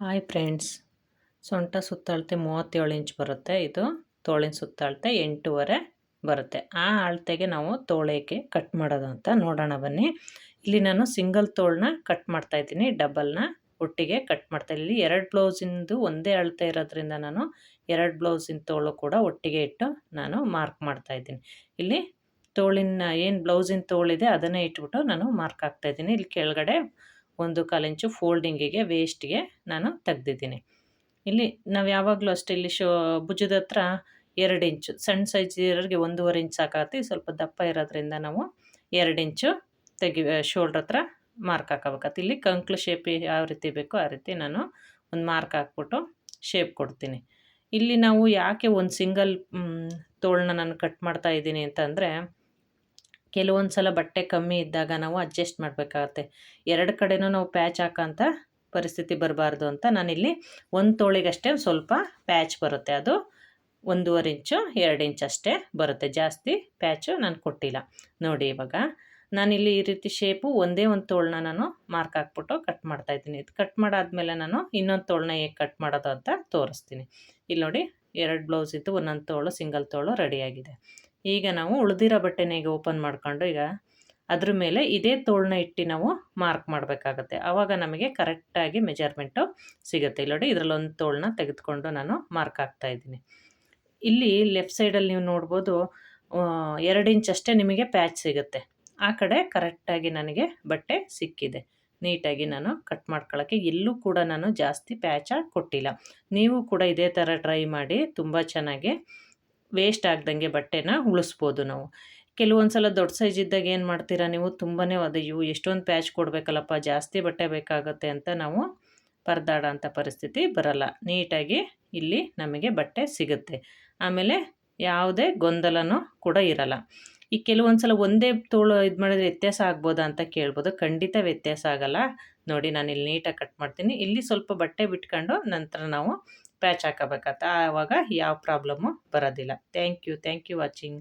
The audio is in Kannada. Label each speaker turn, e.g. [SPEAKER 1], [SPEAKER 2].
[SPEAKER 1] ಹಾಯ್ ಫ್ರೆಂಡ್ಸ್ ಸೊಂಟ ಸುತ್ತಳತೆ ಮೂವತ್ತೇಳು ಇಂಚ್ ಬರುತ್ತೆ. ಇದು ತೋಳಿನ ಸುತ್ತಳತೆ ಎಂಟೂವರೆ ಬರುತ್ತೆ. ಆ ಅಳತೆಗೆ ನಾವು ತೋಳೇಕೆ ಕಟ್ ಮಾಡೋದು ಅಂತ ನೋಡೋಣ ಬನ್ನಿ. ಇಲ್ಲಿ ನಾನು ಸಿಂಗಲ್ ತೋಳನ್ನ ಕಟ್ ಮಾಡ್ತಾ ಇದ್ದೀನಿ. ಡಬಲ್ನ ಒಟ್ಟಿಗೆ ಕಟ್ ಮಾಡ್ತಾ ಇಲ್ಲಿ ಎರಡು ಬ್ಲೌಸಿಂದು ಒಂದೇ ಅಳತೆ ಇರೋದ್ರಿಂದ ನಾನು ಎರಡು ಬ್ಲೌಸಿನ ತೋಳು ಕೂಡ ಒಟ್ಟಿಗೆ ಇಟ್ಟು ನಾನು ಮಾರ್ಕ್ ಮಾಡ್ತಾ ಇದ್ದೀನಿ. ಇಲ್ಲಿ ತೋಳಿನ ಏನು ಬ್ಲೌಸಿನ ತೋಳಿದೆ ಅದನ್ನೇ ಇಟ್ಬಿಟ್ಟು ನಾನು ಮಾರ್ಕ್ ಇದ್ದೀನಿ. ಇಲ್ಲಿ ಕೆಳಗಡೆ ಒಂದು ಕಾಲಿಂಚು ಫೋಲ್ಡಿಂಗಿಗೆ, ವೇಸ್ಟ್ಗೆ ನಾನು ತೆಗ್ದಿದ್ದೀನಿ. ಇಲ್ಲಿ ನಾವು ಯಾವಾಗಲೂ ಅಷ್ಟೇ, ಇಲ್ಲಿ ಶೋ ಭುಜದ ಹತ್ರ ಎರಡು ಇಂಚು ಸಣ್ಣ ಸೈಜ್ ಇರೋರಿಗೆ ಒಂದೂವರೆ ಇಂಚ್ ಸಾಕಾಗುತ್ತೆ ಸ್ವಲ್ಪ ದಪ್ಪ ಇರೋದ್ರಿಂದ ನಾವು ಎರಡು ಇಂಚು ತೆಗಿ, ಶೋಲ್ಡ್ರ್ ಹತ್ರ ಮಾರ್ಕ್ ಹಾಕೋಬೇಕಾಗತ್ತೆ. ಇಲ್ಲಿ ಕಂಕ್ಳು ಶೇಪ್ ಯಾವ ರೀತಿ ಬೇಕೋ ಆ ರೀತಿ ನಾನು ಒಂದು ಮಾರ್ಕ್ ಹಾಕ್ಬಿಟ್ಟು ಶೇಪ್ ಕೊಡ್ತೀನಿ. ಇಲ್ಲಿ ನಾವು ಯಾಕೆ ಒಂದು ಸಿಂಗಲ್ ತೋಳನ್ನ ನಾನು ಕಟ್ ಮಾಡ್ತಾ ಇದ್ದೀನಿ ಅಂತಂದರೆ ಕೆಲವೊಂದು ಸಲ ಬಟ್ಟೆ ಕಮ್ಮಿ ಇದ್ದಾಗ ನಾವು ಅಡ್ಜಸ್ಟ್ ಮಾಡಬೇಕಾಗತ್ತೆ. ಎರಡು ಕಡೆನೂ ನಾವು ಪ್ಯಾಚ್ ಹಾಕೋಂಥ ಪರಿಸ್ಥಿತಿ ಬರಬಾರ್ದು ಅಂತ ನಾನಿಲ್ಲಿ ಒಂದು ತೋಳಿಗಷ್ಟೇ ಸ್ವಲ್ಪ ಪ್ಯಾಚ್ ಬರುತ್ತೆ. ಅದು ಒಂದೂವರೆ ಇಂಚು, ಎರಡು ಇಂಚ್ ಅಷ್ಟೇ ಬರುತ್ತೆ. ಜಾಸ್ತಿ ಪ್ಯಾಚು ನಾನು ಕೊಟ್ಟಿಲ್ಲ. ನೋಡಿ ಇವಾಗ ನಾನಿಲ್ಲಿ ಈ ರೀತಿ ಶೇಪು ಒಂದೇ ಒಂದು ತೋಳನ್ನ ನಾನು ಮಾರ್ಕ್ ಹಾಕ್ಬಿಟ್ಟು ಕಟ್ ಮಾಡ್ತಾ ಇದ್ದೀನಿ. ಇದು ಕಟ್ ಮಾಡಾದ್ಮೇಲೆ ನಾನು ಇನ್ನೊಂದು ತೋಳನ್ನ ಹೇಗೆ ಕಟ್ ಮಾಡೋದು ಅಂತ ತೋರಿಸ್ತೀನಿ. ಇಲ್ಲಿ ನೋಡಿ, ಎರಡು ಬ್ಲೌಸ್ ಇದ್ದು ಒಂದೊಂದು ತೋಳು, ಸಿಂಗಲ್ ತೋಳು ರೆಡಿಯಾಗಿದೆ ಈಗ ನಾವು ಉಳಿದಿರೋ ಬಟ್ಟೆನ ಈಗ ಓಪನ್ ಮಾಡ್ಕೊಂಡು ಈಗ ಅದ್ರ ಮೇಲೆ ಇದೇ ತೋಳನ್ನ ಇಟ್ಟು ನಾವು ಮಾರ್ಕ್ ಮಾಡಬೇಕಾಗತ್ತೆ. ಆವಾಗ ನಮಗೆ ಕರೆಕ್ಟಾಗಿ ಮೆಜರ್ಮೆಂಟು ಸಿಗುತ್ತೆ. ಇಲ್ಲಿ ನೋಡಿ ಇದರಲ್ಲಿ ಒಂದು ತೋಳನ್ನ ತೆಗೆದುಕೊಂಡು ನಾನು ಮಾರ್ಕ್ ಹಾಕ್ತಾ ಇದ್ದೀನಿ. ಇಲ್ಲಿ ಲೆಫ್ಟ್ ಸೈಡಲ್ಲಿ ನೀವು ನೋಡ್ಬೋದು ಎರಡು ಇಂಚ್ ಅಷ್ಟೇ ನಿಮಗೆ ಪ್ಯಾಚ್ ಸಿಗುತ್ತೆ. ಆ ಕಡೆ ಕರೆಕ್ಟಾಗಿ ನನಗೆ ಬಟ್ಟೆ ಸಿಕ್ಕಿದೆ. ನೀಟಾಗಿ ನಾನು ಕಟ್ ಮಾಡ್ಕೊಳ್ಳೋಕ್ಕೆ ಎಲ್ಲೂ ಕೂಡ ನಾನು ಜಾಸ್ತಿ ಪ್ಯಾಚ ಕೊಟ್ಟಿಲ್ಲ. ನೀವು ಕೂಡ ಇದೇ ಥರ ಟ್ರೈ ಮಾಡಿ, ತುಂಬ ಚೆನ್ನಾಗಿ ವೇಸ್ಟ್ ಆಗ್ದಂಗೆ ಬಟ್ಟೆನ ಉಳಿಸ್ಬೋದು ನಾವು. ಕೆಲವೊಂದು ಸಲ ದೊಡ್ಡ ಸೈಜ್ ಇದ್ದಾಗ ಏನು ಮಾಡ್ತೀರಾ ನೀವು? ತುಂಬಾ ಅದು ಇವು ಎಷ್ಟೊಂದು ಪ್ಯಾಚ್ ಕೊಡಬೇಕಲ್ಲಪ್ಪ, ಜಾಸ್ತಿ ಬಟ್ಟೆ ಬೇಕಾಗುತ್ತೆ ಅಂತ ನಾವು ಪರದಾಡೋ ಅಂಥ ಪರಿಸ್ಥಿತಿ ಬರಲ್ಲ. ನೀಟಾಗಿ ಇಲ್ಲಿ ನಮಗೆ ಬಟ್ಟೆ ಸಿಗುತ್ತೆ. ಆಮೇಲೆ ಯಾವುದೇ ಗೊಂದಲನೂ ಕೂಡ ಇರಲ್ಲ. ಈ ಕೆಲವೊಂದು ಸಲ ಒಂದೇ ತೋಳು ಇದು ಮಾಡಿದ್ರೆ ವ್ಯತ್ಯಾಸ ಆಗ್ಬೋದಾ ಅಂತ ಕೇಳ್ಬೋದು. ಖಂಡಿತ ವ್ಯತ್ಯಾಸ ಆಗಲ್ಲ. ನೋಡಿ ನಾನು ಇಲ್ಲಿ ನೀಟಾಗಿ ಕಟ್ ಮಾಡ್ತೀನಿ. ಇಲ್ಲಿ ಸ್ವಲ್ಪ ಬಟ್ಟೆ ಬಿಟ್ಕೊಂಡು ನಂತರ ನಾವು ಪ್ಯಾಚ್ ಹಾಕೋಬೇಕಾಗತ್ತೆ ಆವಾಗ ಯಾವ ಪ್ರಾಬ್ಲಮ್ಮು ಬರೋದಿಲ್ಲ. Thank you thank you watching